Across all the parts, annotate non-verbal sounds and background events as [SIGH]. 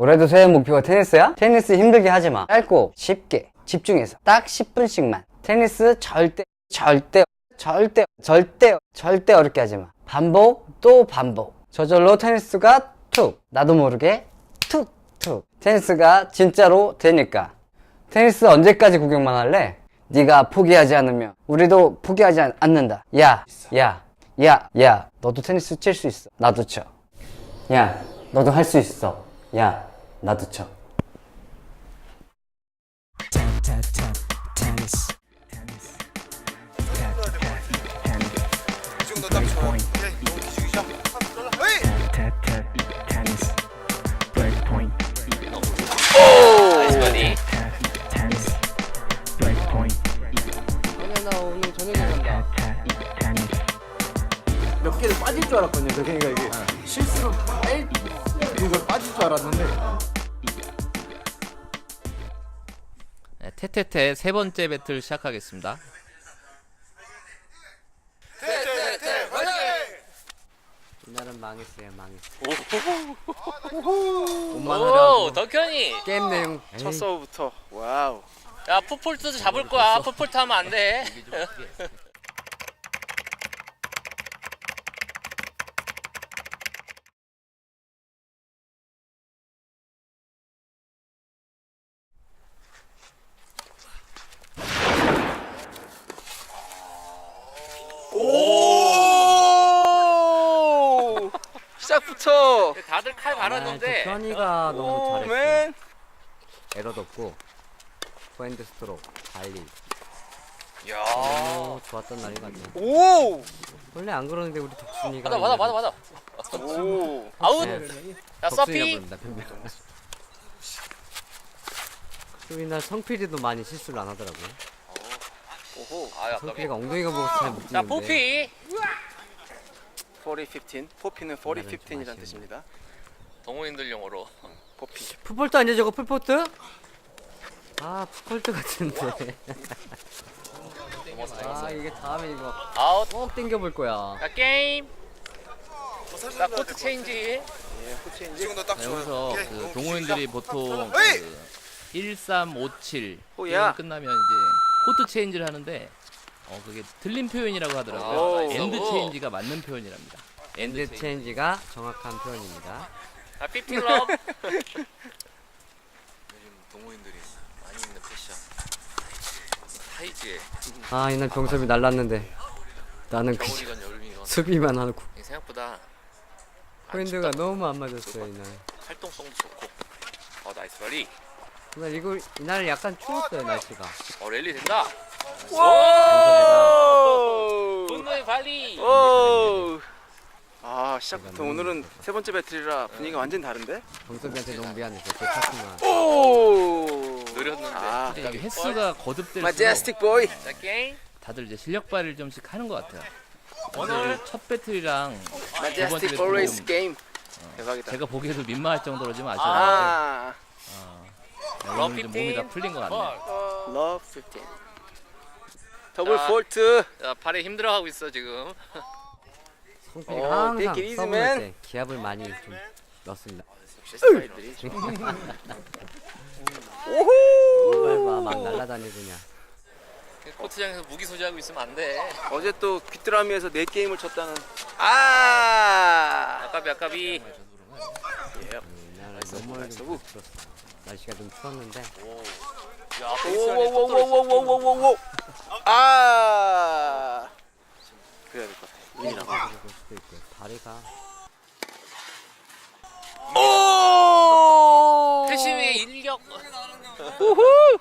올해도 새해 목표가 테니스야? 테니스 힘들게 하지 마. 짧고 쉽게 집중해서 딱 10분씩만. 테니스 절대 절대 절대 절대 절대 어렵게 하지 마. 반복 또 반복. 저절로 테니스가 툭 나도 모르게 툭툭 테니스가 진짜로 되니까. 테니스 언제까지 구경만 할래? 네가 포기하지 않으면 우리도 포기하지 않- 않는다. 야, 야, 야, 야, 너도 테니스 칠 수 있어. 나도 쳐. 야, 너도 할 수 있어. 야, 나도 쳐. 빠질 줄 알았거든요. 덕현이가 이게 실수로 빠질 줄 알았는데 테테테 세 번째 배틀 시작하겠습니다. 이날은 망했어요, 망했어. 오, 덕현이. 게임 내용 첫 서브부터 와우. 야, 풋폴트도 잡을 거야. 풋폴트 하면 안 돼. 오! 시작부터 다들 칼 갈았는데. 현이가 너무 잘했어. 에러도 없고 포핸드 스트로크 달리 야. 너무 좋았던 날이 같네. 오! 원래 안 그러는데 우리 덕순이가 맞아, 맞아, 맞아, 맞아. 오! 아웃. 네. 야, 덕순이가 서피. 부른다 이날 성필이도 많이 실수를 안 하더라고. 오호. 아, 야, 성필이가 엉덩이가 보고 잘못 자, 뛰는데. 포피. 40 15. 포피는 40 이날은 좀 15이라는 아쉬운데. 뜻입니다. 동호인들 용어로. 포피. 풋볼트 아니야 저거 풀포트? 아 풋볼트 같은데. 아 이게 다음에 이거 아웃. 꼭 땡겨볼 거야. 자, 게임. 더 자, 코트 체인지. 예, 이 코치인지. 정도 딱 좋아요. 여기서 그 동호인들이? 보통 헤이! 그 1357 호야. 게임 끝나면 이제 코트 체인지를 하는데 어 그게 틀린 표현이라고 하더라고요. 오. 엔드 오. 체인지가 맞는 표현이랍니다. 엔드 엔드 체인지. 체인지가 정확한 표현입니다. 아, 15 러브. 요즘 동호인들이 많이 입는 패션 타이즈에 아 이날 병섭이 날랐는데 나는 겨울이건 여름이건 수비만 하고 생각보다 포인트가 너무 안 맞았어요 이날. 활동성도 좋고 어 나이스 버리 이날 이거 이날 약간 추웠어요 날씨가. 어 랠리 된다 오! 분노의 발리. 오! 아, 시작부터 오늘은 세 번째 배틀이라 분위기가 완전 다른데? 병섭이한테 너무 미안했어. 제 탔구만. 오! 느렸는데 아, 근데 이게 횟수가 거듭될수록 마제스틱 보이. 자, 게임. 다들 이제 실력 발휘를 좀씩 하는 것 같아요. 오늘 첫 배틀이랑 두 번째 마제스틱 배틀 좀 게임. 대박이다. 제가 보기에도 민망할 정도로 좀 아쉬웠는데 아, 오늘 좀 몸이 다 풀린 것 같네 요. 러브 15. 더블 자. 폴트. 자, 발에 힘들어하고 있어 지금. 성필이가 어, 항상 서브할. 때 기압을 많이 좀 넣습니다. 역시 스타일들이 이발 봐막 날라다니 그냥. 코트장에서 무기 소지하고 있으면 안 돼. 어제 또 귀뚜라미에서 네 게임을 쳤다는. 아! 아까비 아까비. 이날 너무 나이스. 좀 추웠어. 날씨가 좀 추웠는데 야. 오오오오오오오오오. 아! 그래야 될 것 같아. 어! 여기 나가서 볼 수도 있고 다리가 오! 태심의 일격. 우후!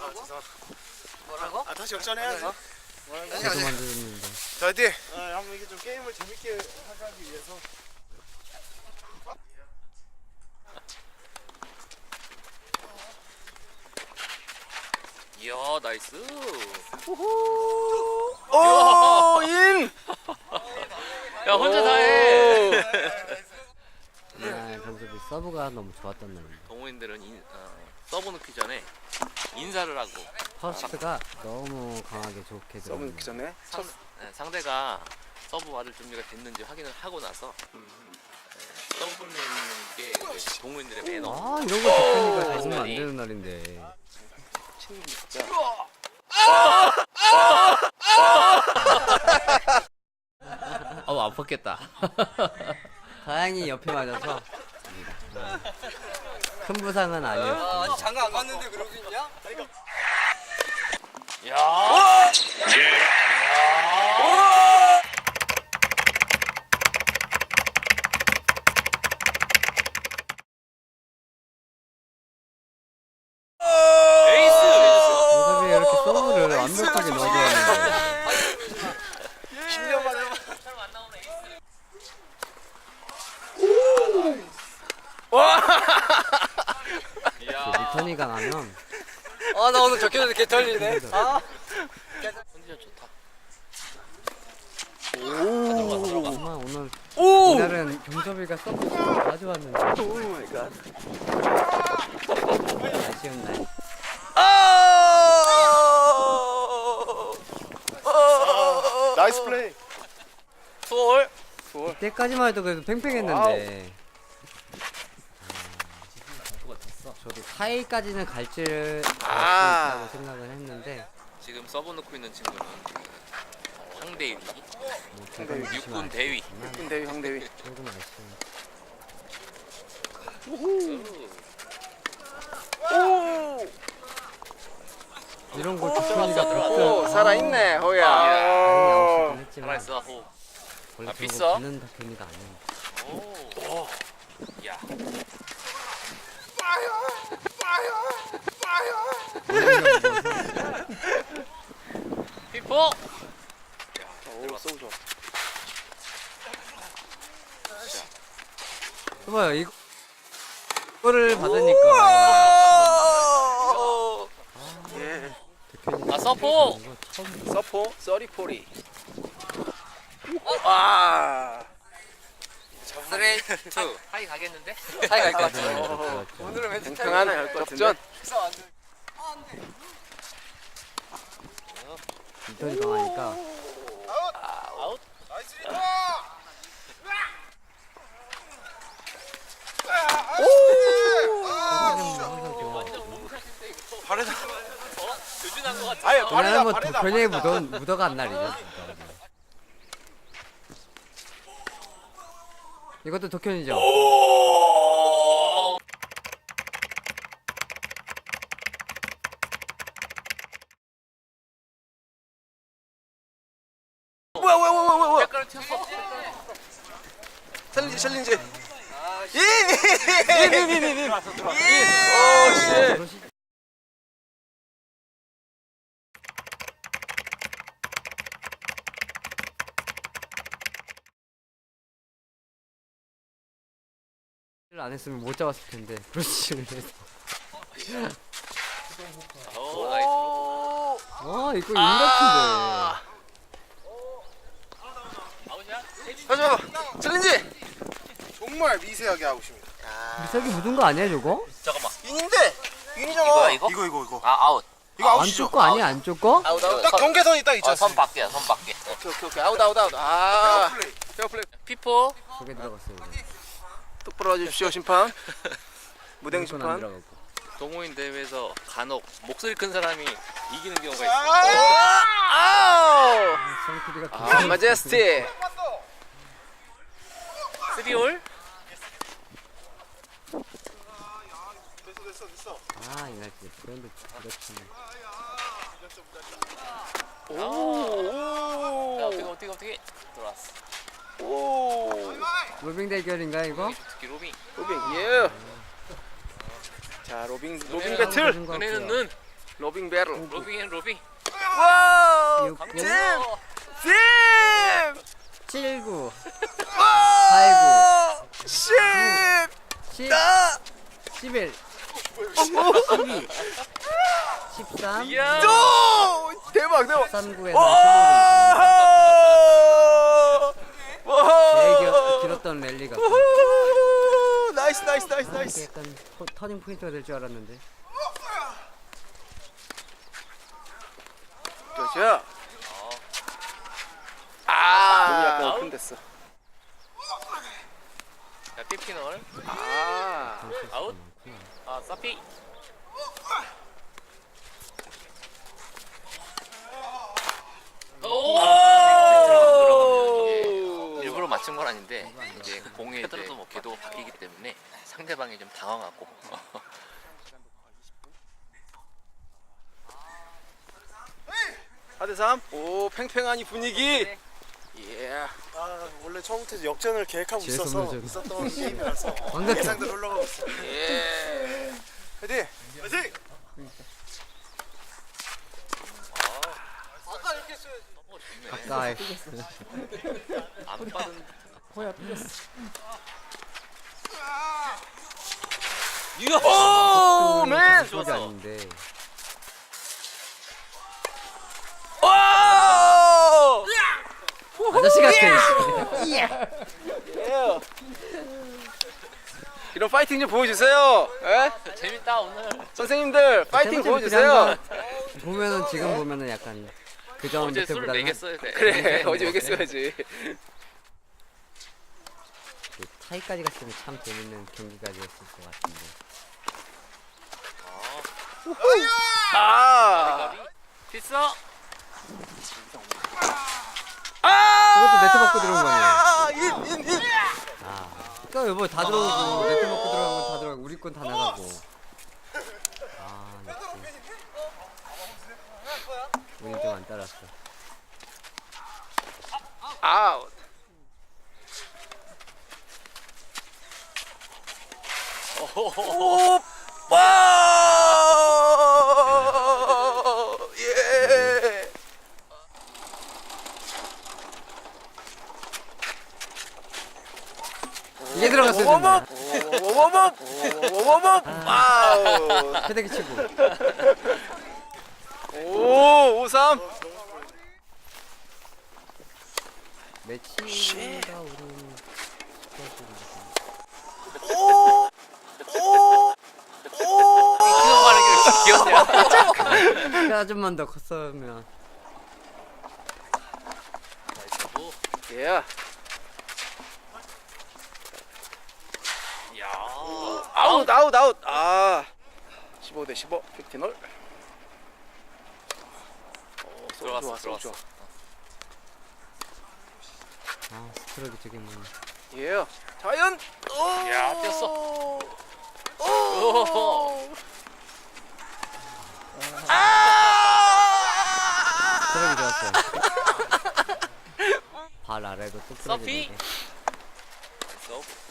아, 뭐라고? 아, 다시 열전해야지. 아니, 아니. 저도 만들었는데 자, 화이팅! 아, 한번 이게 좀 게임을 재밌게 하기 위해서. 이야, 나이스. 우후! 오! 인! 야, 혼자 다 해. 이날 병섭이 서브가 너무 좋았던 날입니다. 동호인들은 인, 어, 서브 넣기 전에 인사를 하고 퍼스트가 너무 강하게 좋게 서브 넣기 들어갔네요. 전에 첫 네, 상대가 서브 받을 준비가 됐는지 확인을 하고 나서 떠붙는 게 이제 동호인들의 매너. 아 이런 거 대표니까 잘 쓰면 안 되는 날인데 어우 아팠겠다. 다행히 옆에 맞아서 큰 부상은 아니었습니다 장가 안 갔는데 그러고 있냐? 정섭이 이렇게 서브를 완벽하게 넣어주었는데 10년 만에. 리턴이가 나면 아 나 오늘 적혀서 개 털리네. 아. 컨디션 좋다. 정말 오늘 오늘은 경섭이가 서브 가져왔는데. 아쉬운 날 나이스 플레이. 투홀 그때까지만 해도 그래도 팽팽했는데 됐어? 저도 4위까지는 갈 줄 아. 알고 생각을 했는데 지금 서브 넣고 있는 친구는 황대위, 뭐 중간에 육군 대위. 육군 대위 조금 아쉬운 이런 거 주천이가 오 그렇게 살아있네 다행히 호야 살아있어 호. 원래 아, 저거 비싸? 받는 다큐니가 아니에요 오. 야. 피포. 오 쏘고 좋아 봐요 이거 이거를 받으니까 예 대표님 아 서포. 이거 처음 서포 써리포리 와 쓰리 투. 하이 가겠는데? 사이 갈 것 같아 받으면 오늘은 왠지 팽팽하네. 할것 같은데. 리턴이 강하니까. 아웃. 발에다. 조준한 것 같아. 아예 발에다 발에다. 도쿄에 묻어, 묻어간 날이죠 이것도 도쿄이죠? 뭐야 뭐야 뭐야 뭐야 뭐야? 약간을 튀었어. 챌린지 챌린지. 이니니니니니 오씨 그러시- 안 했으면 못 잡았을 텐데 그렇지 그래서 오 나이스. 와 이거 인 같은데 아웃이야? 하지마 챌린지 정말 미세하게 하고 싶습니다 미석이 묻은 거 아니야 저거? 잠깐만. 인인데 인이잖아 이거야, 이거? 이거 이거 이거 아 아웃. 이거 아웃이죠 안쪽 거 아니야 안쪽 거? 아웃 아웃 딱 경계선이 딱 있지 어, 선 않습니까 밖이야 선 밖에. 오케이 오케이 오케이 아웃 아웃 아웃 아 페어 플레이 피포. 저게 들어갔어요 이제. 똑바로 와주십시오 심판. [LAUGHS] 손안 심판. 동호인 대회에서 간혹 목소리 큰 사람이 이기는 경우가 있어. 아우! 성 PD가 아 마제스티 쓰리올. 아 이날 진짜 브랜드 그렇지 야, 어떻게 어떻게 어떻게? 들어왔어. 오. 로빙 대결인가 이거? 특히 로빙. 로빙 예. 자 로빙 로빙 배틀. 은혜는 는 로빙 배틀. 로빙 앤 로빙. 와우! 6 9 팀! 7 9 8 10 9 10 11 12 13 이야. 오 대박 대박. 39에서 와 되게 길었던 랠리가 나이스 나이스 나이스 이게 나이스 약간 포- 터닝 포인트가 될 줄 알았는데 그렇죠 아 몸이 약간 아웃. 오픈됐어 자, 피피널. 아. 아웃. 아, 사피. 오! 맞춘 건 아닌데 이제 공의 이제 궤도가 바뀌기 때문에 상대방이 좀 당황하고 4대3. 오, 팽팽한 이 분위기. 예. 아 원래 처음부터 역전을 계획하고 있어서. 있었던 게임이라서. 예상대로 흘러가고 있어. 예. 화이팅! 화이팅! 가까이. 안 빠른 오, 맨. 그게 아닌데. 오! 아저씨 같아. 이런 파이팅 좀 보여주세요. 예? 재밌다 오늘. 선생님들 파이팅 보여주세요. 보면은 지금 보면은 약간 그전 어제 술을 때보다는 먹였어야 돼. 그래 어제 여기 써야지. 그 타이까지 갔으면 참 재밌는 경기가 되었을 것 같은데. 아. 필서. 그것도 네트 먹고 들어온 거네. 아, 인, 인, 인. 아. 그니까 여보 다 들어오고 네트 먹고 들어간 건다 들어가고 우리 건 다 나가고. 아, 역시. 운이 좀 안 따랐어. 아웃. 오, 와! 예. 이게 들어갔어야 된다. 워머업! 워머업! 아우! 패대기 치고. 오, 53. 매치가 오른. 키노 가는 게 이렇게 귀엽냐? 야, 좀만 더 컸으면. 예. 야. 아웃, 아웃, 아웃. 아. 15 대 15. 픽티널. 들어갔어, 좋아, 쏘 들어갔어. 좋아. 아, 스트로크 저게 뭐. 예. 자연. 오. 야, 뛰었어. 오. 오. 스트로크 좋았어요. [LAUGHS] 발 아래도 뚝 서피. 떨어지는데.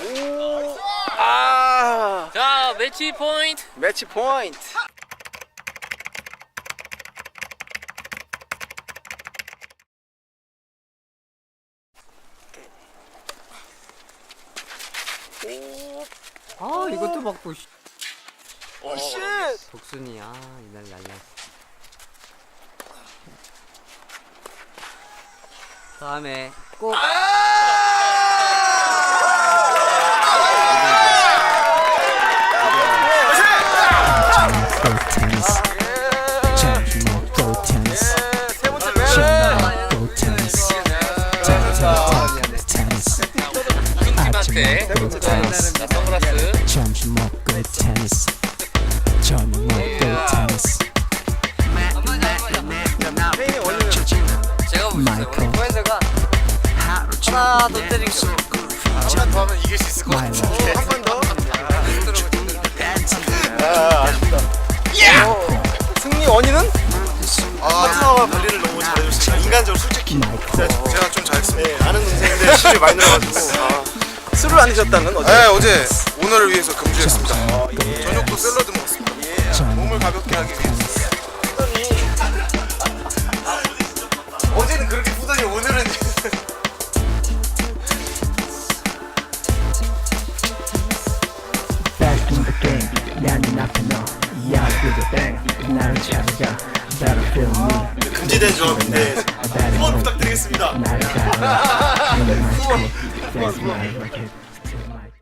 오. 아. 자, 매치 포인트. 매치 포인트. 아, 이것도 맞고. 씨. 오, 쉣. 독순이, 아, 이날 날렸어. 다음에 꼭 Go 하나 더 때리고 한번 더 하면 이길 수 있을 것 My 같아. love. 한번 더. 승리 원인은? 아, 파트너와 관리를 너무 잘해줬습니다. 인간적으로 솔직히. 제가, 제가 좀 잘했습니다. 네, 아는 동생인데 실이 많이 [LAUGHS] 늘어가지고. 아. 술을 안 드셨다는 어제? 네, 어제 오늘을 위해서 금주했습니다.